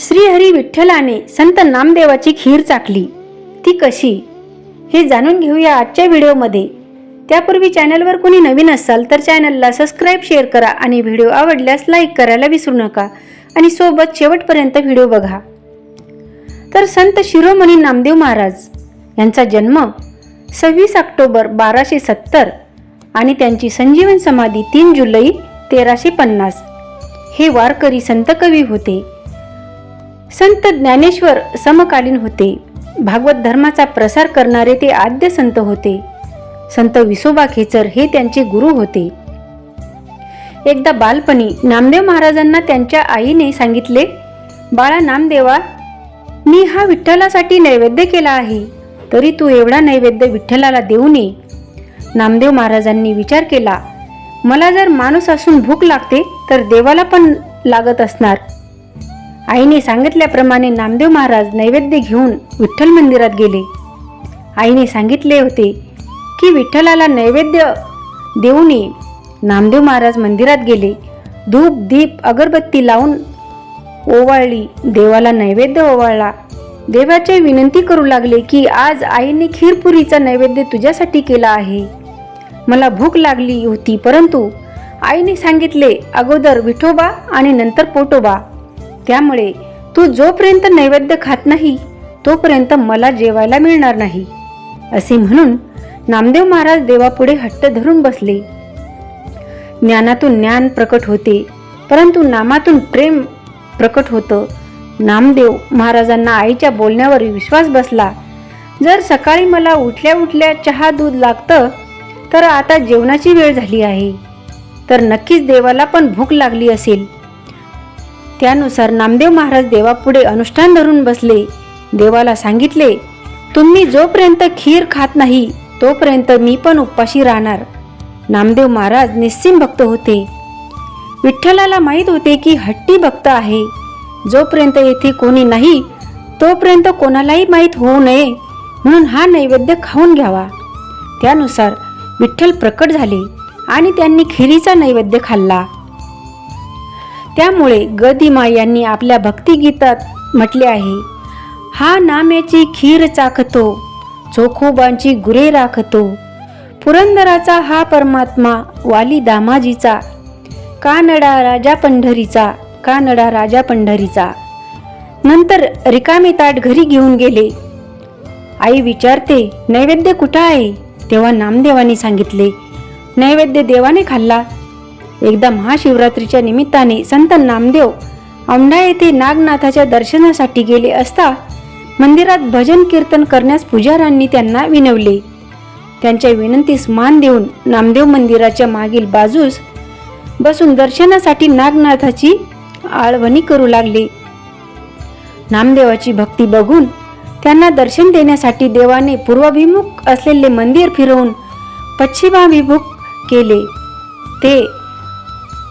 श्रीहरी विठ्ठलाने संत नामदेवाची खीर चाकली ती कशी? हे जाणून घेऊया आजच्या व्हिडिओमध्ये. त्यापूर्वी चॅनलवर कोणी नवीन असाल तर चॅनलला सबस्क्राईब शेअर करा आणि व्हिडिओ आवडल्यास लाईक करायला विसरू नका आणि सोबत शेवटपर्यंत व्हिडिओ बघा. तर संत शिरोमणी नामदेव महाराज यांचा जन्म सव्वीस ऑक्टोबर बाराशे सत्तर आणि त्यांची संजीवन समाधी तीन जुलै तेराशे पन्नास. हे वारकरी संत कवी होते. संत ज्ञानेश्वर समकालीन होते. भागवत धर्माचा प्रसार करणारे ते आद्य संत होते. संत विसोबा खेचर हे त्यांचे गुरु होते. एकदा बालपणी नामदेव महाराजांना त्यांच्या आईने सांगितले बाळा नामदेवा मी हा विठ्ठलासाठी नैवेद्य केला आहे. तरी तू एवढा नैवेद्य विठ्ठलाला देऊ नये. नामदेव महाराजांनी विचार केला मला जर माणूस असून भूक लागते तर देवाला पण लागत असणार. आईने सांगितल्याप्रमाणे नामदेव महाराज नैवेद्य घेऊन विठ्ठल मंदिरात गेले. आईने सांगितले होते की विठ्ठलाला नैवेद्य देऊनही नामदेव महाराज मंदिरात गेले. धूप दीप अगरबत्ती लावून ओवाळली. देवाला नैवेद्य ओवाळला. देवाचे विनंती करू लागले की आज आईने खीरपुरीचा नैवेद्य तुझ्यासाठी केला आहे. मला भूक लागली होती परंतु आईने सांगितले अगोदर विठोबा आणि नंतर पोटोबा. त्यामुळे तू जोपर्यंत नैवेद्य खात नाही तोपर्यंत मला जेवायला मिळणार नाही. असे म्हणून नामदेव महाराज देवापुढे हट्ट धरून बसले. ज्ञानातून ज्ञान प्रकट होते परंतु नामातून प्रेम प्रकट होतं. नामदेव महाराजांना आईच्या बोलण्यावर विश्वास बसला. जर सकाळी मला उठल्या उठल्या चहा दूध लागतं तर आता जेवणाची वेळ झाली आहे. तर नक्कीच देवाला पण भूक लागली असेल. त्यानुसार नामदेव महाराज देवापुढे अनुष्ठान धरून बसले. देवाला सांगितले तुम्ही जोपर्यंत खीर खात नाही तोपर्यंत मी पण उपाशी राहणार. नामदेव महाराज निस्सिम भक्त होते. विठ्ठलाला माहीत होते की हट्टी भक्त आहे. जोपर्यंत येथे कोणी नाही तोपर्यंत कोणालाही माहीत होऊ नये म्हणून हा नैवेद्य खाऊन घ्यावा. त्यानुसार विठ्ठल प्रकट झाले आणि त्यांनी खिरीचा नैवेद्य खाल्ला. त्यामुळे गदिमा यांनी आपल्या भक्तिगीतात म्हटले आहे हा नाम्याची खीर चाखतो चोखोबांची गुरे राखतो. पुरंदराचा हा परमात्मा वाली दामाजीचा कानडा राजा पंढरीचा कानडा राजा पंढरीचा. नंतर रिकामे ताट घरी घेऊन गेले. आई विचारते नैवेद्य कुठं आहे? तेव्हा नामदेवाने सांगितले नैवेद्य देवाने खाल्ला. एकदा महाशिवरात्रीच्या निमित्ताने संत नामदेव औंढा येथे नागनाथाच्या दर्शनासाठी गेले असता मंदिरात भजन कीर्तन करण्यास पुजाऱ्यांनी त्यांना विनवले. त्यांच्या विनंतीस मान देऊन नामदेव मंदिराच्या मागील बाजूस बसून दर्शनासाठी नागनाथाची आळवणी करू लागले. नामदेवाची भक्ती बघून त्यांना दर्शन देण्यासाठी देवाने पूर्वाभिमुख असलेले मंदिर फिरवून पश्चिमाभिमुख केले. ते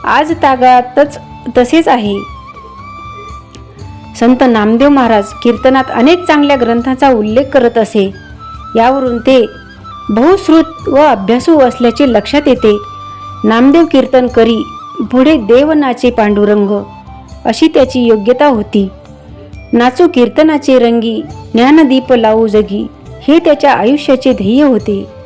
आज तागातच तसेच आहे. संत नामदेव महाराज कीर्तनात अनेक चांगल्या ग्रंथांचा उल्लेख करत असे. यावरून ते बहुश्रुत व अभ्यासू असल्याचे लक्षात येते. नामदेव कीर्तन करी पुढे देव नाचे पांडुरंग अशी त्याची योग्यता होती. नाचू कीर्तनाचे रंगी ज्ञानदीप लावू जगी हे त्याच्या आयुष्याचे ध्येय होते.